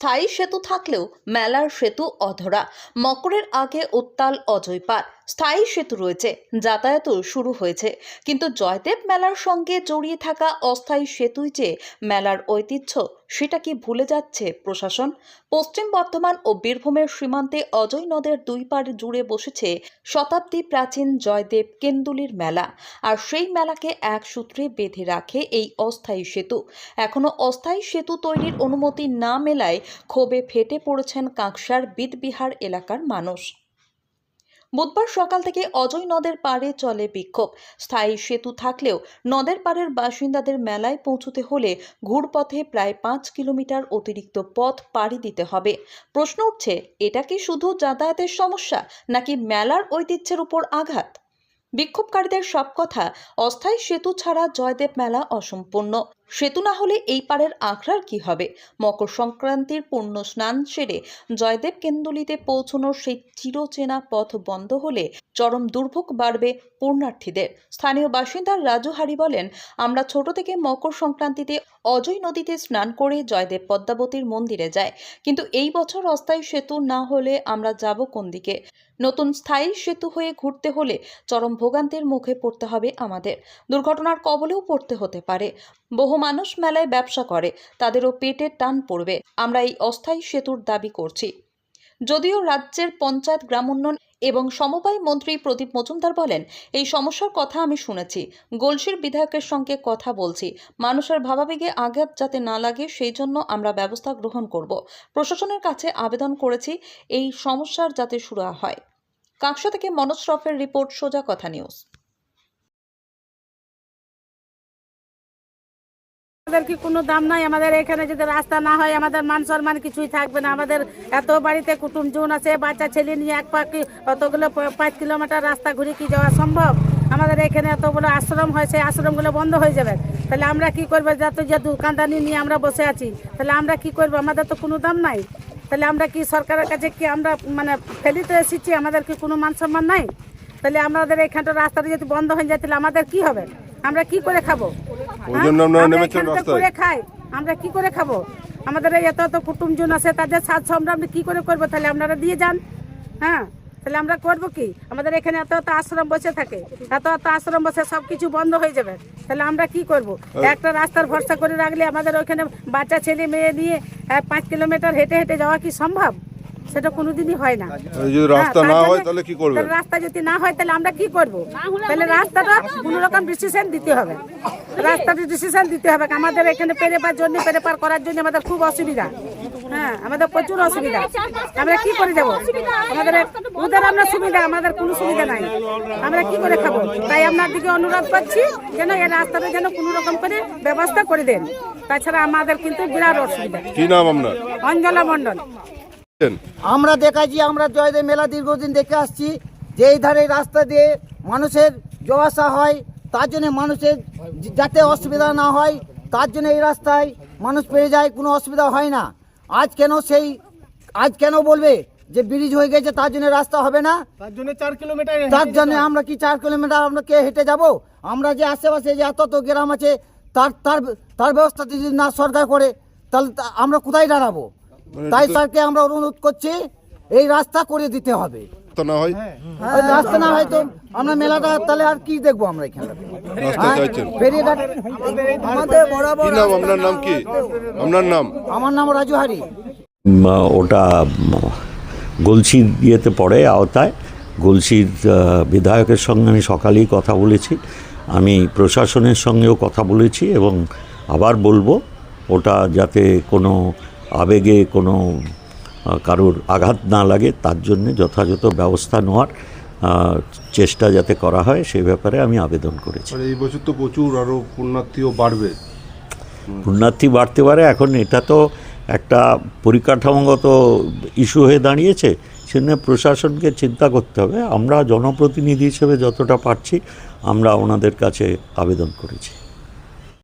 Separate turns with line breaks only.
স্থায়ী সেতু থাকলেও মেলার সেতু অধরা। মকরের আগে উত্তাল অজয় পার স্থায়ী সেতু রয়েছে, যাতায়াতও শুরু হয়েছে। কিন্তু জয়দেব মেলার সঙ্গে জড়িয়ে থাকা অস্থায়ী সেতুই যে মেলার ঐতিহ্য, সেটা কি ভুলে যাচ্ছে প্রশাসন? পশ্চিম বর্ধমান ও বীরভূমের সীমান্তে অজয় নদের দুই পার জুড়ে বসেছে শতাব্দী প্রাচীন জয়দেব কেন্দুলির মেলা। আর সেই মেলাকে এক সূত্রে বেঁধে রাখে এই অস্থায়ী সেতু। এখনও অস্থায়ী সেতু তৈরির অনুমতি না মেলায় ক্ষোভে ফেটে পড়েছেন কাঁকসার বিদবিহার এলাকার মানুষ। বুধবার সকাল থেকে অজয় নদের পাড়ে চলে বিক্ষোভ। স্থায়ী সেতু থাকলেও নদের পাড়ের বাসিন্দাদের মেলায় পৌঁছতে হলে ঘুরপথে প্রায় পাঁচ কিলোমিটার অতিরিক্ত পথ পাড়ি দিতে হবে। প্রশ্ন উঠছে, এটা কি শুধু যাতায়াতের সমস্যা, নাকি মেলার ঐতিহ্যের উপর আঘাত? বিক্ষোভকারীদের সব কথা, অস্থায়ী সেতু ছাড়া জয়দেব মেলা অসম্পূর্ণ। সেতু না হলে এই পারের আখড়ার কি হবে? মকর সংক্রান্তির পূর্ণ স্নান সেরে জয়দেব কেন্দুলিতে পৌঁছানোর সেই চিরচেনা পথ বন্ধ হলে চরম দুর্ভোগ বাড়বে পূর্ণার্থীদের স্থানীয় বাসিন্দা রাজু হারি বলেন, আমরা ছোট থেকে মকর সংক্রান্তিতে অজয় নদীতে স্নান করে জয়দেব পদ্মাবতীর মন্দিরে যায় কিন্তু এই বছর অস্থায়ী সেতু না হলে আমরা যাব কোন দিকে? নতুন স্থায়ী সেতু হয়ে ঘুরতে হলে চরম ভোগান্তের মুখে পড়তে হবে আমাদের। দুর্ঘটনার কবলেও পড়তে হতে পারে। বহু মানুষ মেলায় ব্যবসা করে, তাদেরও পেটের টান পড়বে। আমরা এই অস্থায়ী সেতুর দাবি করছি। যদিও রাজ্যের পঞ্চায়েত, গ্রাম উন্নয়ন এবং সমবায় মন্ত্রী প্রদীপ মজুমদার বলেন, এই সমস্যার কথা আমি শুনেছি। গোলসির বিধায়কের সঙ্গে কথা বলছি। মানুষের ভাবাবেগে আঘাত যাতে না লাগে, সেই জন্য আমরা ব্যবস্থা গ্রহণ করব। প্রশাসনের কাছে আবেদন করেছি, এই সমস্যার যাতে শুরু হয়। কাকসা থেকে মনোজ রিপোর্ট, সোজা কথা নিউজ।
আমাদের কি কোনো দাম নাই? আমাদের এখানে যদি রাস্তা না হয়, আমাদের মান সম্মান কিছুই থাকবে না। আমাদের এত বাড়িতে কুটুম জুন আছে, বাচ্চা ছেলে নিয়ে এক পাখি অতগুলো পাঁচ কিলোমিটার রাস্তা ঘুরে কি যাওয়া সম্ভব? আমাদের এখানে এতগুলো আশ্রম হয়, সেই আশ্রমগুলো বন্ধ হয়ে যাবে। তাহলে আমরা কি করব? যত যে দোকানদানি নিয়ে আমরা বসে আছি, তাহলে আমরা কি করব? আমাদের তো কোনো দাম নাই। তাহলে আমরা কি সরকারের কাছে কি আমরা মানে ফেলিতে এসেছি, আমাদের কি কোনো মান সম্মান নাই? তাহলে আমাদের এখানটা রাস্তাটা যদি বন্ধ হয়ে যায়, তাহলে আমাদের কি হবে? আমরা কি করে খাব?
ওই জন্য
আমরা
নেমেছেন রাস্তায়?
করে খাই। আমরা কি করে খাব? আমাদের এই এত এত কুটুমজন আছে তাদের আমরা আমরা কি করে করব? তাহলে আপনারা দিয়ে যান। হ্যাঁ? তাহলে আমরা করব কি? আমাদের এখানে এত এত আশ্রম বসে থাকে এত এত আশ্রম বসে সব কিছু বন্ধ হয়ে যাবে। তাহলে আমরা কি করব? একটা রাস্তার ভরসা করে রাখলে আমাদের ওখানে বাচ্চা ছেলে মেয়ে নিয়ে পাঁচ কিলোমিটার হেঁটে হেঁটে যাওয়া কি সম্ভব? সেটা কোনোদিনই হয় না।
যদি রাস্তা
হ্যাঁ,
না হয় তাহলে কি
তাহলে রাস্তা যদি না হয় তাহলে আমরা কি করব? তাহলে রাস্তাটা কোনো রকম ডিসিশন দিতে হবে। রাস্তাটা ডিসিশন দিতে হবে। আমাদের এখানে পেরে পার জন্য পেরে পার করার জন্য আমাদের খুব অসুবিধা। হ্যাঁ আমাদের প্রচুর অসুবিধা। আমরা কি করে যাব? আমাদের ওদের আমরা সুবিধা আমাদের কোনো সুবিধা নাই। আমরা কি করে খাব? তাই আপনার দিকে অনুরোধ করছি যেন এই রাস্তাটা যেন কোনো রকম করে ব্যবস্থা করে দেন। তাছাড়া আমাদের কিন্তু বিরাট অসুবিধা।
কি নাম আপনার?
অঞ্জলা মণ্ডল।
আমরা দেখাচ্ছি আমরা জয়দেব মেলা দীর্ঘদিন দেখে আসছি যে এই ধারে রাস্তা দিয়ে মানুষের যাওয়া আসা হয় তার জন্য মানুষের যাতে অসুবিধা না হয় তার জন্য এই রাস্তায় মানুষ পেয়ে যায় কোনো অসুবিধা হয় না। আজ কেন সেই আজ কেন বলবে যে ব্রিজ হয়ে গেছে তার জন্য রাস্তা হবে না?
তার জন্য চার কিলোমিটার
তার জন্য আমরা কি চার কিলোমিটার আমরা কে হেঁটে যাব? আমরা যে আশেপাশে যে এত তো গ্রাম আছে তার তার তার ব্যবস্থা যদি না সরকার করে তাহলে তা- আমরা কোথায় দাঁড়াবো? তাই স্যারকে আমরা অনুরোধ করছি এই রাস্তা করে দিতে হবে।
রাস্তা না হয়?
রাস্তা না হয়তো আমরা মেলাটা তাহলে আর কি দেখব আমরা এখানে?
রাস্তা চাইছেন।
ফেরিঘাট আমাদের বরাবর
নাম আপনার নাম কি? আপনার নাম?
আমার নাম রাজু হারি
ওটা গলসির ইয়েতে পড়ে আওতায়। গলসির বিধায়কের সঙ্গে আমি সকালেই কথা বলেছি। আমি প্রশাসনের সঙ্গেও কথা বলেছি এবং আবার বলব ওটা যাতে কোনো আবেগে কোনো কারোর আঘাত না লাগে তার জন্য যথাযথ ব্যবস্থা নেওয়ার চেষ্টা যাতে করা হয় সেই ব্যাপারে আমি আবেদন করেছি।
আর এই বছর তো প্রচুর আরও পুণ্যার্থীও বাড়বে।
পুণ্যার্থী বাড়তে পারে এখন এটা তো একটা পরিকাঠামোগত ইস্যু হয়ে দাঁড়িয়েছে সেজন্য প্রশাসনকে চিন্তা করতে হবে। আমরা জনপ্রতিনিধি হিসেবে যতটা পারছি আমরা ওনাদের কাছে আবেদন করেছি।